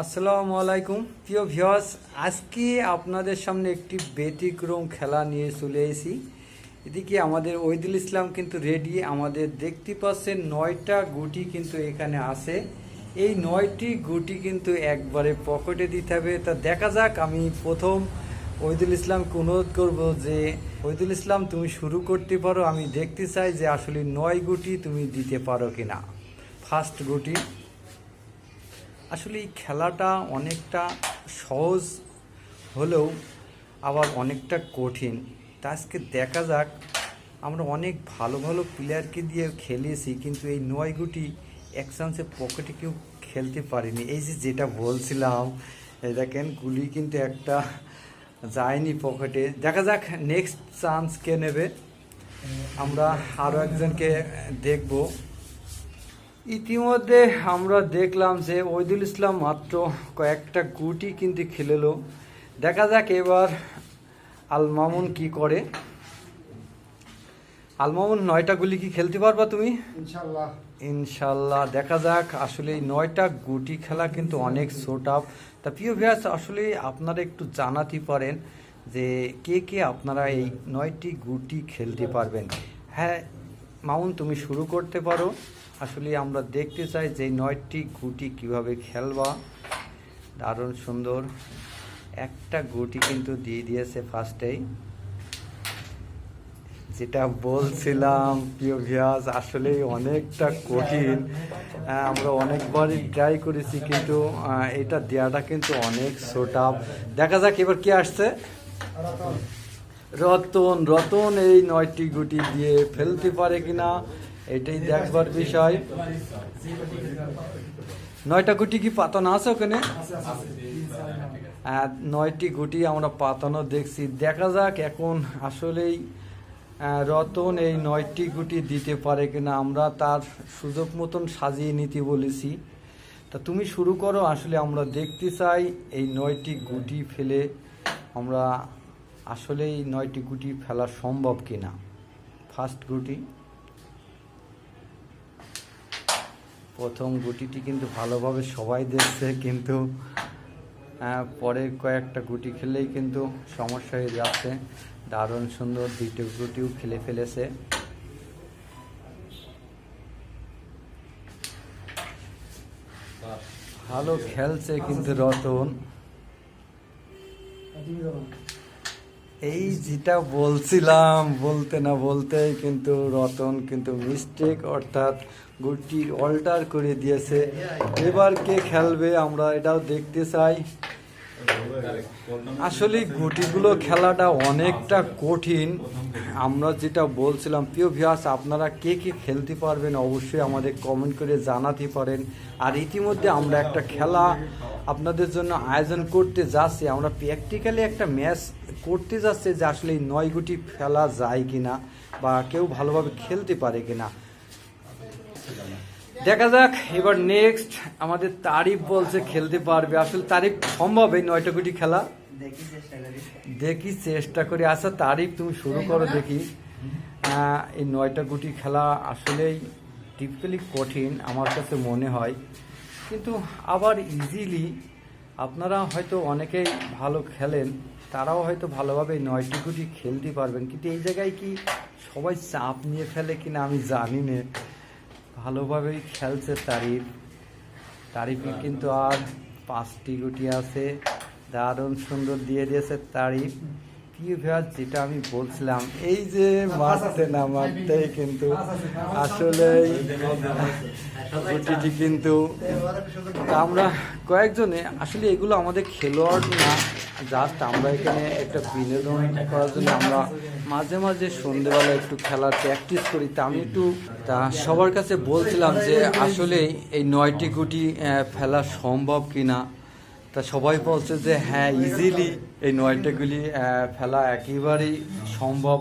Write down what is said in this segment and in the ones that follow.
আসসালামু আলাইকুম। প্রিয় ভিউয়ার্স, আজকে আপনাদের সামনে একটি ব্যতিক্রম খেলা নিয়ে চলে এসেছি। এদিকে আমাদের ওইদুল ইসলাম কিন্তু রেডি আমাদের দেখতে পাচ্ছেন নয়টা গুটি কিন্তু এখানে আছে। এই নয়টি গুটি কিন্তু একবারে পকেটে দিতে হবে। তা দেখা যাক, আমি প্রথম ওইদুল ইসলামকে অনুরোধ করব যে ওইদুল ইসলাম, তুমি শুরু করতে পারো। আমি দেখতে চাই যে আসলে নয় গুটি তুমি দিতে পারো কিনা। ফার্স্ট গুটি আসলে এই খেলাটা অনেকটা সহজ হলেও আবার অনেকটা কঠিন। তা আজকে দেখা যাক, আমরা অনেক ভালো ভালো প্লেয়ারকে দিয়ে খেলিয়েছি, কিন্তু এই নয় গুটি এক চান্সে পকেটে কেউ খেলতে পারিনি। এই যে যেটা বলছিলাম দেখেন, গুলি কিন্তু একটা যায়নি পকেটে দেখা যাক নেক্সট চান্স কে নেবে? আমরা আরও একজনকে দেখব। ইতিমধ্যে আমরা দেখলাম যে ওইদুল ইসলাম মাত্র কয়েকটা গুটি কিন্তু খেলেলো। দেখা যাক এবার আল মামুন কি করে। আল মামুন নয়টা গুলি কি খেলতে পারবা তুমি? ইনশাল্লাহ ইনশাল্লাহ দেখা যাক। আসলে এই নয়টা গুটি খেলা কিন্তু অনেক শোট আপ তা প্রিয় ভিয়াস আসলে আপনারা একটু জানাতে পারেন যে কে কে আপনারা এই নয়টি গুটি খেলতে পারবেন। হ্যাঁ মামুন তুমি শুরু করতে পারো। আসলে আমরা দেখতে চাই যে নয়টি গুটি কীভাবে খেলবা। দারুণ সুন্দর। একটা গুটি কিন্তু দিয়ে দিয়েছে ফার্স্টেই। যেটা বলছিলাম, প্রিয় ভিয়াজ আসলেই অনেকটা কঠিন। আমরা অনেকবারই ট্রাই করেছি, কিন্তু এটা দেওয়াটা কিন্তু অনেক সোটাপ দেখা যাক এবার কি আসছে। রতন রতন এই নয়টি গুটি দিয়ে ফেলতে পারে কিনা। এটাই দেখবার বিষয়। নয়টা গুটি কি পাতানো আছে ওখানে? নয়টি গুটি আমরা পাতানো দেখছি। দেখা যাক এখন আসলেই রতন এই নয়টি গুটি দিতে পারে কিনা আমরা তার সুযোগ মতন সাজিয়ে নিতে বলেছি। তা তুমি শুরু করো, আসলে আমরা দেখতে চাই এই নয়টি গুটি ফেলে আমরা আসলে এই নয়টি গুটি ফেলা সম্ভব কিনা। ফার্স্ট গুটি। প্রথম গুটিটি কিন্তু ভালোভাবে সবাই দেখছে, কিন্তু পরের কয়েকটা গুটি খেলেই কিন্তু সমস্যা হয়ে যাচ্ছে। দারুণ সুন্দর দ্বিতীয় গুটিও খেলে ফেলেছে। ভালো খেলছে কিন্তু রতন। এই যেটা বলছিলাম, বলতে না বলতে কিন্তু রতন কিন্তু মিস্টেক অর্থাৎ গুটি অল্টার করে দিয়েছে। এবার কে খেলবে আমরা এটাও দেখতে চাই। আসলে গুটিগুলো খেলাটা অনেকটা কঠিন। আমরা যেটা বলছিলাম, প্রিয় ভিয়াস আপনারা কে কে খেলতে পারবেন অবশ্যই আমাদের কমেন্ট করে জানাতে পারেন। আর ইতিমধ্যে আমরা একটা খেলা আপনাদের জন্য আয়োজন করতে যাচ্ছি। আমরা প্র্যাকটিক্যালি একটা ম্যাচ করতে যাচ্ছি যে আসলে এই নয় গুটি ফেলা যায় কিনা বা কেউ ভালোভাবে খেলতে পারে কিনা। দেখা যাক এবার নেক্সট আমাদের তারিফ বলছে খেলতে পারবে। আসলে তারিফ সম্ভব এই নয়টা গুটি খেলা। দেখি চেষ্টা করি। আচ্ছা তারিফ তুমি শুরু করো দেখি। এই নয়টা গুটি খেলা আসলেই টিপিক্যালি কঠিন আমার কাছে মনে হয়। কিন্তু আবার ইজিলি আপনারা হয়তো অনেকেই ভালো খেলেন তারাও হয়তো ভালোভাবে নয়টি গুটি খেলতে পারবেন। কিন্তু এই জায়গায় কি সবাই চাপ নিয়ে ফেলে কিনা আমি জানি না। ভালোভাবেই খেলছে তারিফ। তারিফে কিন্তু আর পাঁচটি গুটি আছে। দারুণ সুন্দর দিয়ে দিয়েছে তারিফ। কি ভাজ যেটা আমি বলছিলাম, এই যে মারতে না মারতেই কিন্তু আসলে গুটিটি কিন্তু আমরা কয়েকজনে, আসলে এগুলো আমাদের খেলোয়াড় না জাস্ট আমরা এখানে একটা বিনোদন করার জন্য আমরা মাঝে মাঝে সন্ধেবেলা একটু খেলার প্র্যাকটিস করি। তা আমি একটু তা সবার কাছে বলছিলাম যে আসলে এই নয়টি গুটি ফেলা সম্ভব কি না তা সবাই বলছে যে হ্যাঁ ইজিলি এই নয়টাগুলি আহ, ফেলা একেবারেই সম্ভব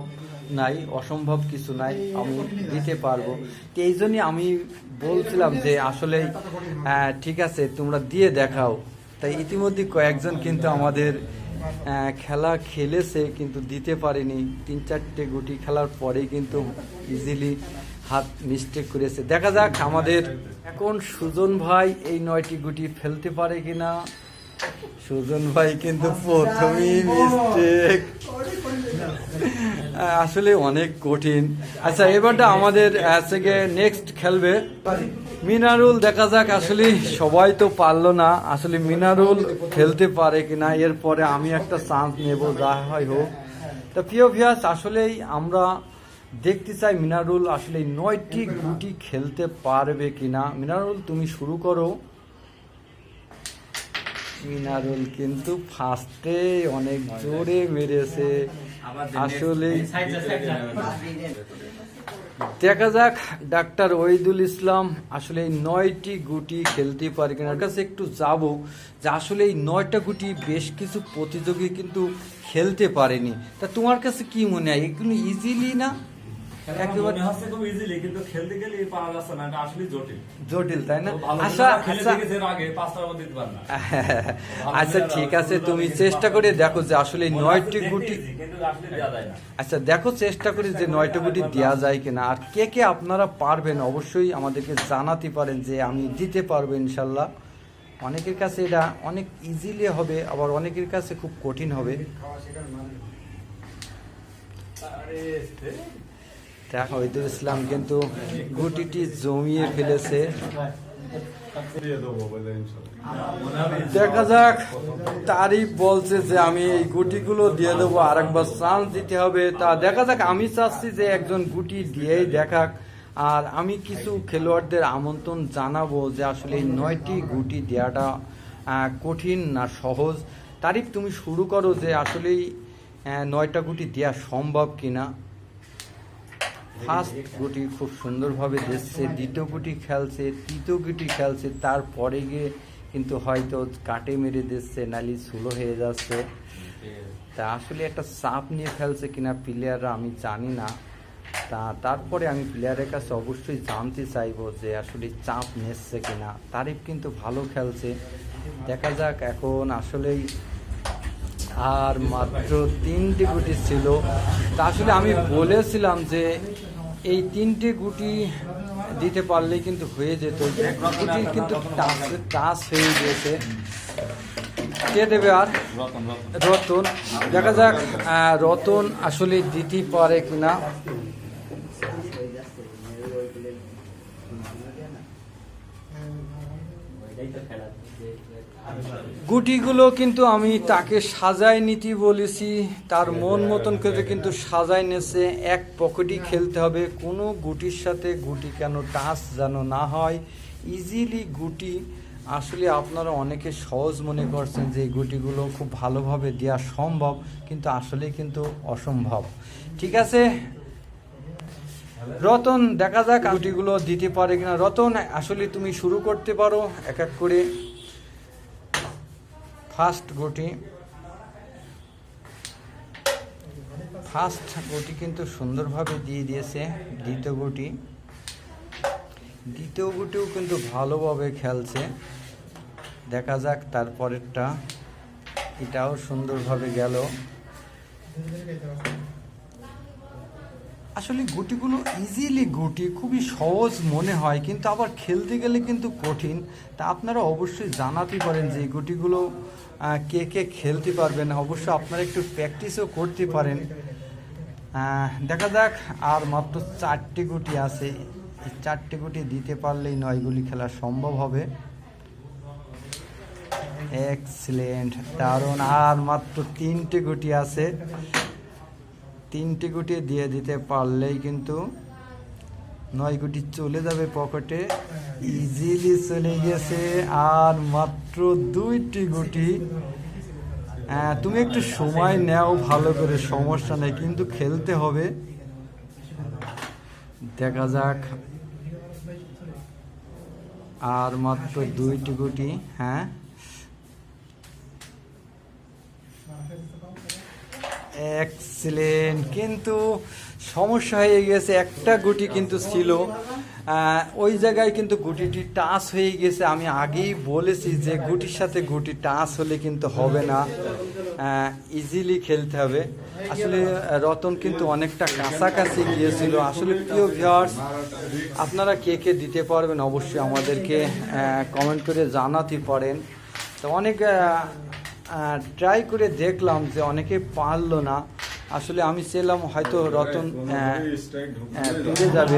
নাই অসম্ভব কিছু নাই আমি দিতে পারব। তো এই জন্যই আমি বলছিলাম যে আসলে ঠিক আছে তোমরা দিয়ে দেখাও। তাই ইতিমধ্যে কয়েকজন কিন্তু আমাদের খেলা খেলেছে কিন্তু দিতে পারেনি। তিন চারটে গুটি খেলার পরেই কিন্তু ইজিলি হাত মিস্টেক করেছে। দেখা যাক আমাদের এখন সুজন ভাই এই নয়টি গুটি ফেলতে পারে কিনা। সুজন ভাই কিন্তু প্রথমেই মিস্টেক আসলে অনেক কঠিন। আচ্ছা এবারটা আমাদের নেক্সট খেলবে। মিনারুল দেখা যাক আসলে সবাই তো পারল না। আসলে মিনারুল খেলতে পারে কিনা এরপরে আমি একটা চান্স নেব যা হয় হোক। তা প্রিয় ভিয়াস আসলেই আমরা দেখতে চাই মিনারুল আসলে নয়টি গুটি খেলতে পারবে কিনা। মিনারুল তুমি শুরু করো। মিনারুল কিন্তু ফার্স্টে অনেক জোরে মেরেছে। আসলে দেখা যাক, ডাক্তার ওহিদুল ইসলাম আসলে এই নয়টি গুটি খেলতে পারে কিনা। কাছে একটু যাব যে আসলে এই নয়টা গুটি বেশ কিছু প্রতিযোগী কিন্তু খেলতে পারেনি। তা তোমার কাছে কি মনে হয়? এগুলো ইজিলি না একেবারে হচ্ছে খুব easily, কিন্তু খেলতে গেলে পারা যাচ্ছে না, এটা আসলে জটিল। জটিল তাই না? আচ্ছা আচ্ছা। আগে, পাঁচটার মধ্যে দিতে না। আচ্ছা ঠিক আছে তুমি চেষ্টা করে দেখো যে আসলে নয়টি গুটি। আচ্ছা দেখো চেষ্টা করে যে নয়টি গুটি দেওয়া যায় কিনা। আর কে কে আপনারা পারবেন অবশ্যই আমাদেরকে জানাতে পারেন যে আমি দিতে পারব ইনশাল্লাহ। অনেকের কাছে এটা অনেক ইজিলি হবে আবার অনেকের কাছে খুব কঠিন হবে। দেখো ওইদুল ইসলাম কিন্তু গুটিটি জমিয়ে ফেলেছে। দেখা যাক তারিফ বলছে যে আমি এই গুটিগুলো দিয়ে দেবো, আরেকবার চান্স দিতে হবে। তা দেখা যাক, আমি চাচ্ছি যে একজন গুটি দিয়েই দেখাক। আর আমি কিছু খেলোয়াড়দের আমন্ত্রণ জানাব যে আসলে নয়টি গুটি দেওয়াটা কঠিন না সহজ। তারিফ, তুমি শুরু করো যে আসলেই নয়টা গুটি দেওয়া সম্ভব কিনা। ফার্স্ট গুটি খুব সুন্দরভাবে দিচ্ছে দ্বিতীয় গুটি খেলছে, তৃতীয় গুটি খেলছে, তারপরে গিয়ে কিন্তু হয়তো কাটে মেরে দিচ্ছে, নালি সুলো হয়ে যাচ্ছে। তা আসলে একটা চাপ নিয়ে খেলছে কিনা প্লেয়াররা আমি জানি না। তা তারপরে আমি প্লেয়ারের কাছে অবশ্যই জানতে চাইব যে আসলে চাপ নিচ্ছে কিনা। তারিফ কিন্তু ভালো খেলছে। দেখা যাক, এখন আসলেই আর মাত্র তিনটি গুটি ছিল। তা আসলে আমি বলেছিলাম যে এই তিনটে গুটি দিতে পারলেই কিন্তু হয়ে যেত। গুটি কিন্তু টাচ টাচ হয়ে গিয়েছে। কে দেবে আর। রতন। দেখা যাক রতন আসলে দিতে পারে কিনা। গুটিগুলো কিন্তু আমি তাকে সাজাই নিতে বলেছি। তার মন মতন করে কিন্তু সাজাই নেছে এক পকেটই খেলতে হবে। কোনো গুটির সাথে গুটি কেন টাচ যেন না হয়। ইজিলি গুটি, আসলে আপনারা অনেকে সহজ মনে করছেন যে গুটিগুলো খুব ভালোভাবে দেওয়া সম্ভব, কিন্তু আসলে কিন্তু অসম্ভব। ঠিক আছে? রতন, দেখা যাক গুটিগুলো দিতে পারে কিনা। রতন, আসলে তুমি শুরু করতে পারো এক এক করে। ফার্স্ট গুটি। ফার্স্ট গুটি কিন্তু সুন্দরভাবে দিয়ে দিয়েছে দ্বিতীয় গুটি। দ্বিতীয় গুটিও কিন্তু ভালোভাবে খেলছে। দেখা যাক তারপরেরটা। এটাও সুন্দরভাবে গেল। আসলে গুটিগুলো ইজিলি গুটি, খুবই সহজ মনে হয়, কিন্তু আবার খেলতে গেলে কিন্তু কঠিন। তা আপনারা অবশ্যই জানাতে পারেন যে গুটিগুলো কে কে খেলতে পারবেন। অবশ্য আপনারা একটু প্র্যাকটিসও করতে পারেন। দেখা যাক, আর মাত্র চারটি গুটি আছে। এই চারটি গুটি দিতে পারলেই নয়গুলি খেলা সম্ভব হবে। এক্সিলেন্ট দারুণ। আর মাত্র তিনটে গুটি আছে। তিনটে গুটি দিয়ে দিতে পারলেই কিন্তু নয় গুটি চলে যাবে পকেটে। ইজিলি চলে গেছে আর মাত্র দুইটি গুটি। আহ, তুমি একটু সময় নেও ভালো করে সমস্যা নেই কিন্তু খেলতে হবে। দেখা যাক। আর মাত্র দুইটি গুটি হ্যাঁ। এক্সিলেন্ট কিন্তু সমস্যা হয়ে গেছে, একটা গুটি কিন্তু ছিল। ওই জায়গায় কিন্তু গুটিটি টাচ হয়ে গেছে। আমি আগেই বলেছি যে গুটির সাথে গুটি টাচ হলে কিন্তু হবে না। ইজিলি খেলতে হবে। আসলে রতন কিন্তু অনেকটা কাছাকাছি গিয়েছিল। আসলে, প্রিয় ভিউয়ার্স আপনারা কে কে দিতে পারবেন অবশ্যই আমাদেরকে কমেন্ট করে জানাতে পারেন। তো অনেক ট্রাই করে দেখলাম যে অনেকে পারল না। আসলে আমি চেলাম হয়তো রতন আহ, আহ, যাবে।